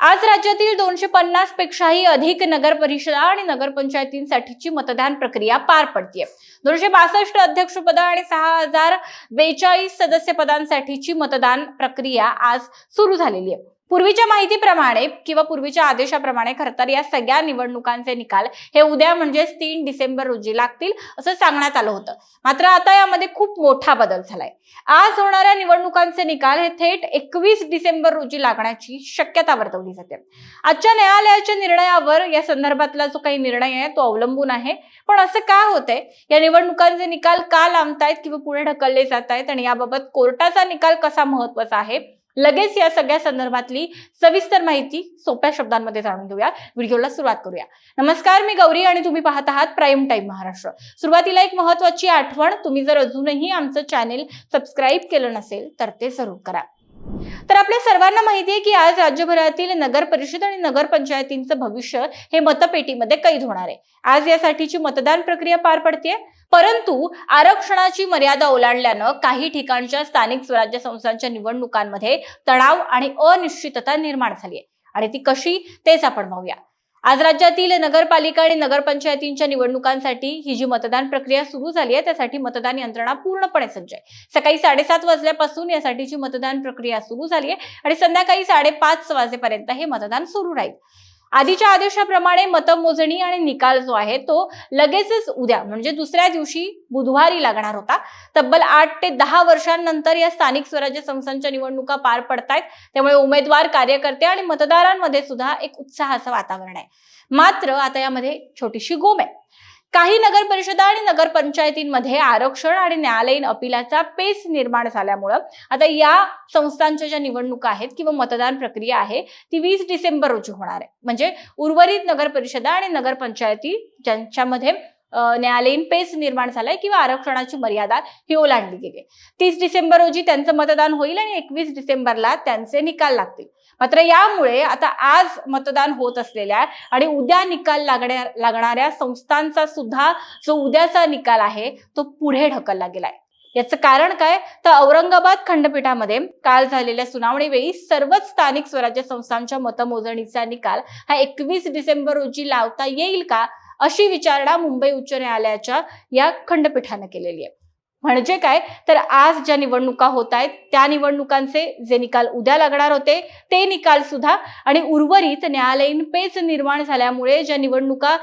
आज राज्यातील दोनशे पन्नास पेक्षाही अधिक नगर परिषदा आणि नगरपंचायतींसाठीची मतदान प्रक्रिया पार पडतीये. दोनशे बासष्ट अध्यक्षपद आणि सहा हजार बेचाळीस सदस्य पदांसाठीची मतदान प्रक्रिया आज सुरू झालेली आहे. पूर्वीच्या माहितीप्रमाणे किंवा पूर्वीच्या आदेशाप्रमाणे खर तर या सगळ्या निवडणुकांचे निकाल हे उद्या म्हणजेच तीन डिसेंबर रोजी लागतील असं सांगण्यात आलं होतं. मात्र आता यामध्ये खूप मोठा बदल झालाय. आज होणाऱ्या निवडणुकांचे निकाल हे थेट एकवीस डिसेंबर रोजी लागण्याची शक्यता वर्तवली जाते. आजच्या न्यायालयाच्या निर्णयावर या संदर्भातला जो काही निर्णय आहे तो अवलंबून आहे. पण असं का होतंय? या निवडणुकांचे निकाल का लांबतायत किंवा पुढे ढकलले जात आहेत आणि याबाबत कोर्टाचा निकाल कसा महत्त्वाचा आहे? लगेच या सगळ्या संदर्भातली सविस्तर माहिती सोप्या शब्दांमध्ये जाणून घेऊया. व्हिडिओला सुरुवात करूया. नमस्कार मी गौरी आणि तुम्ही पाहत आहात प्राईम टाईम महाराष्ट्र. सुरुवातीला एक महत्वाची आठवण तुम्ही जर अजूनही आमचं चॅनेल सबस्क्राईब केलं नसेल तर ते जरूर करा. तर आपल्या सर्वांना माहिती आहे की आज राज्यभरातील नगर परिषद आणि नगरपंचायतींचं भविष्य हे मतपेटीमध्ये कैद होणार आहे. आज यासाठीची मतदान प्रक्रिया पार पडते परंतु आरक्षणाची मर्यादा ओलांडल्यानं काही ठिकाणच्या स्थानिक स्वराज्य संस्थांच्या निवडणुकांमध्ये तणाव आणि अनिश्चितता निर्माण झाली आहे. आणि ती कशी तेच आपण पाहूया आज राज्यातील नगरपालिका आणि नगरपंचायतींच्या निवडणुकांसाठी ही जी मतदान प्रक्रिया सुरू झाली आहे त्यासाठी मतदान यंत्रणा पूर्णपणे सज्ज आहे. सकाळी साडेसात वाजल्यापासून यासाठीची मतदान प्रक्रिया सुरू झाली आहे आणि संध्याकाळी साडेपाच वाजेपर्यंत हे मतदान सुरू राहील. आधीच्या आदेशाप्रमाणे मतमोजणी आणि निकाल जो आहे तो लगेचच उद्या म्हणजे दुसऱ्या दिवशी बुधवारी लागणार होता. तब्बल आठ ते दहा वर्षांनंतर या स्थानिक स्वराज्य संस्थांच्या निवडणुका पार पडतायत. त्यामुळे उमेदवार कार्यकर्ते आणि मतदारांमध्ये सुद्धा एक उत्साहाचं वातावरण आहे. मात्र आता यामध्ये छोटीशी गोम आहे. काही नगर परिषदा आणि नगरपंचायतींमध्ये आरक्षण आणि न्यायालयीन अपिलाचा पेच निर्माण झाल्यामुळं आता या संस्थांच्या ज्या निवडणुका आहेत किंवा मतदान प्रक्रिया आहे ती वीस डिसेंबर रोजी होणार आहे. म्हणजे उर्वरित नगर परिषदा आणि नगरपंचायती ज्यांच्यामध्ये न्यायालयीन पेच निर्माण झालाय किंवा आरक्षणाची मर्यादा ही ओलांडली गेली तीस डिसेंबर रोजी त्यांचं मतदान होईल आणि एकवीस डिसेंबरला त्यांचे निकाल लागतील. मात्र यामुळे आता आज मतदान होत असलेल्या आणि उद्या निकाल लागण्या लागणाऱ्या संस्थांचा सुद्धा जो उद्याचा निकाल आहे तो पुढे ढकलला गेलाय. याचं कारण काय? तर औरंगाबाद खंडपीठामध्ये काल झालेल्या सुनावणीवेळी सर्वच स्थानिक स्वराज्य संस्थांच्या मतमोजणीचा निकाल हा एकवीस डिसेंबर रोजी लावता येईल का? अशी विचारणा मुंबई उच्च न्यायालयाच्या या खंडपीठानं केलेली आहे. म्हणजे काय? तर आज ज्या निवडणुका होत आहेत त्या निवडणुकांचे जे निकाल उद्या लागणार होते ते निकाल सुद्धा आणि उर्वरित न्यायालयीन पेच निर्माण झाल्यामुळे ज्या निवडणुका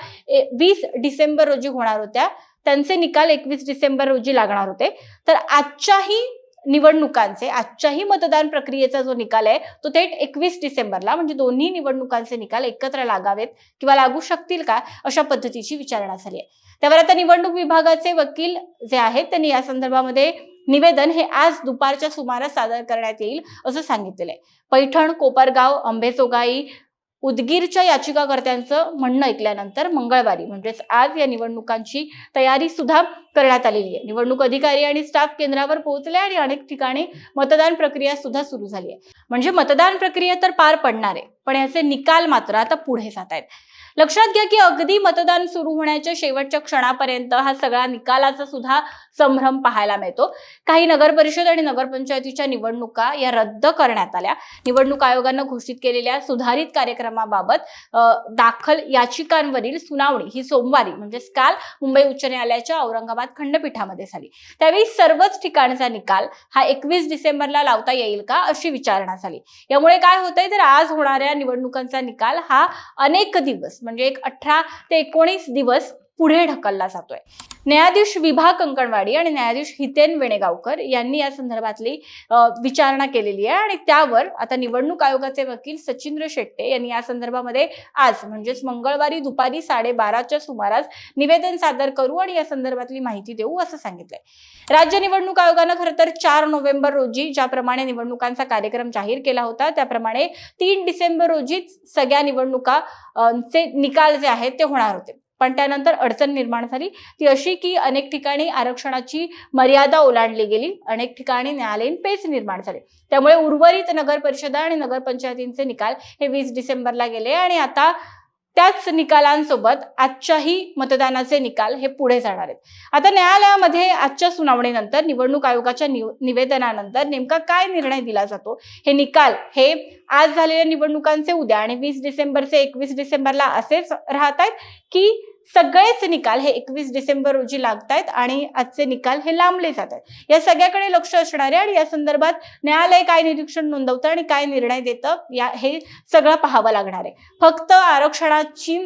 वीस डिसेंबर रोजी होणार होत्या त्यांचे निकाल एकवीस डिसेंबर रोजी लागणार होते. तर आजच्याही निवडणुकांचे आजच्याही मतदान प्रक्रियेचा जो निकाल आहे तो थेट एकवीस डिसेंबरला म्हणजे दोन्ही निवडणुकांचे निकाल एकत्र लागावेत किंवा लागू शकतील का अशा पद्धतीची विचारणा झाली आहे. त्यावर आता निवडणूक विभागाचे वकील जे आहेत त्यांनी या संदर्भामध्ये निवेदन हे आज दुपारच्या सुमारास सादर करण्यात येईल असं सांगितलेलं आहे. पैठण कोपरगाव अंबेजोगाई उदगीरच्या याचिकाकर्त्यांचं म्हणणं ऐकल्यानंतर मंगळवारी म्हणजेच आज या निवडणुकांची तयारी सुद्धा करण्यात आलेली आहे. निवडणूक अधिकारी आणि स्टाफ केंद्रावर पोहोचले आणि अनेक ठिकाणी मतदान प्रक्रिया सुद्धा सुरू झाली आहे. म्हणजे मतदान प्रक्रिया तर पार पडणार आहे. पण याचे निकाल मात्र आता पुढे जात आहेत. लक्षात घ्या की अगदी मतदान सुरू होण्याच्या शेवटच्या क्षणापर्यंत हा सगळा निकालाचा सुद्धा संभ्रम पाहायला मिळतो. काही नगर परिषद आणि नगरपंचायतीच्या निवडणुका या रद्द करण्यात आल्या. निवडणूक आयोगानं घोषित केलेल्या सुधारित कार्यक्रमाबाबत दाखल याचिकांवरील सुनावणी ही सोमवारी म्हणजेच काल मुंबई उच्च न्यायालयाच्या औरंगाबाद खंडपीठामध्ये झाली. त्यावेळी सर्वच ठिकाणचा निकाल हा एकवीस डिसेंबरला लावता येईल का अशी विचारणा झाली. यामुळे काय होतंय? तर आज होणाऱ्या निवडणुकांचा निकाल हा अनेक दिवस म्हणजे एक अठरा ते एकोणीस दिवस पुढे ढकलला जातोय. न्यायाधीश विभा कंकणवाडी आणि न्यायाधीश हितेन वेणेगावकर यांनी या संदर्भातली विचारणा केलेली आहे. आणि त्यावर आता निवडणूक आयोगाचे वकील सचिंद्र शेट्टे यांनी या संदर्भामध्ये आज म्हणजेच मंगळवारी दुपारी साडेबाराच्या सुमारास निवेदन सादर करू आणि या संदर्भातली माहिती देऊ असं सांगितलंय. राज्य निवडणूक आयोगानं खरं तर चार नोव्हेंबर रोजी ज्याप्रमाणे निवडणुकांचा कार्यक्रम जाहीर केला होता त्याप्रमाणे तीन डिसेंबर रोजीच सगळ्या निवडणुका चे निकाल जे आहेत ते होणार होते. पण त्यानंतर अडचण निर्माण झाली. ती अशी की अनेक ठिकाणी आरक्षणाची मर्यादा ओलांडली गेली. अनेक ठिकाणी न्यायालयीन पेच निर्माण झाले. त्यामुळे उर्वरित नगर परिषदा आणि नगरपंचायतींचे निकाल हे वीस डिसेंबरला गेले आणि आता त्याच निकालांसोबत आजच्याही मतदानाचे निकाल हे पुढे जाणार आहेत. आता न्यायालयामध्ये आजच्या सुनावणीनंतर निवडणूक आयोगाच्या निव- निवेदनानंतर नेमका काय निर्णय दिला जातो? हे निकाल हे आज झालेल्या निवडणुकांचे उद्या आणि वीस डिसेंबरचे एकवीस डिसेंबरला असेच राहत आहेत की सगळेच निकाल हे एकवीस डिसेंबर रोजी लागत आहेत आणि आजचे निकाल हे लांबले जात आहेत या सगळ्याकडे लक्ष असणार आहे आणि या संदर्भात न्यायालय काय निरीक्षण नोंदवतं आणि काय निर्णय देतं या हे सगळं पाहावं लागणार आहे. फक्त आरक्षणाची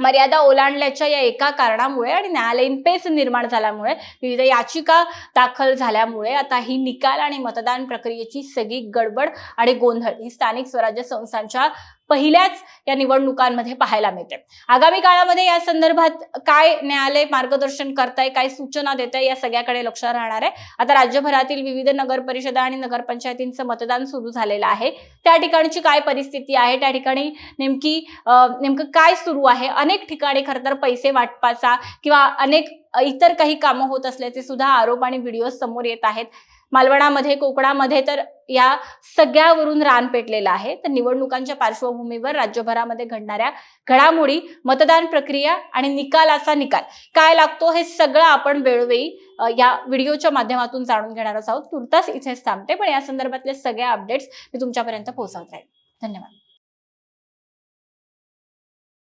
मर्यादा ओलांडल्याच्या या एका कारणामुळे आणि न्यायालयीन पेच निर्माण झाल्यामुळे विविध याचिका दाखल झाल्यामुळे आता ही निकाल आणि मतदान प्रक्रियेची सगळी गडबड आणि गोंधळ ही स्थानिक स्वराज्य संस्थांच्या पहिल्याच या निवडणुकांमध्ये पाहायला मिळते. आगामी काळामध्ये या संदर्भात काय न्यायालय मार्गदर्शन करताय काय सूचना देत आहे या सगळ्याकडे लक्ष राहणार आहे. आता राज्यभरातील विविध नगर परिषदा आणि नगरपंचायतींचं मतदान सुरू झालेलं आहे. त्या ठिकाणची काय परिस्थिती आहे? त्या ठिकाणी नेमकी नेमकं काय सुरू आहे? अनेक ठिकाणी खरं तर पैसे वाटपाचा किंवा अनेक इतर काही कामं होत असल्याचे सुद्धा आरोप आणि व्हिडिओ समोर येत आहेत. मालवणामध्ये कोकणामध्ये तर या सगळ्यावरून रान पेटलेलं आहे. तर निवडणुकांच्या पार्श्वभूमीवर राज्यभरामध्ये घडणाऱ्या घडामोडी मतदान प्रक्रिया आणि निकालाचा निकाल. काय लागतो हे सगळं आपण वेळोवेळी या व्हिडिओच्या माध्यमातून जाणून घेणार आहोत. तुर्तास इथेच थांबते पण या संदर्भातले सगळ्या अपडेट्स मी तुमच्यापर्यंत पोहोचवत राहील धन्यवाद.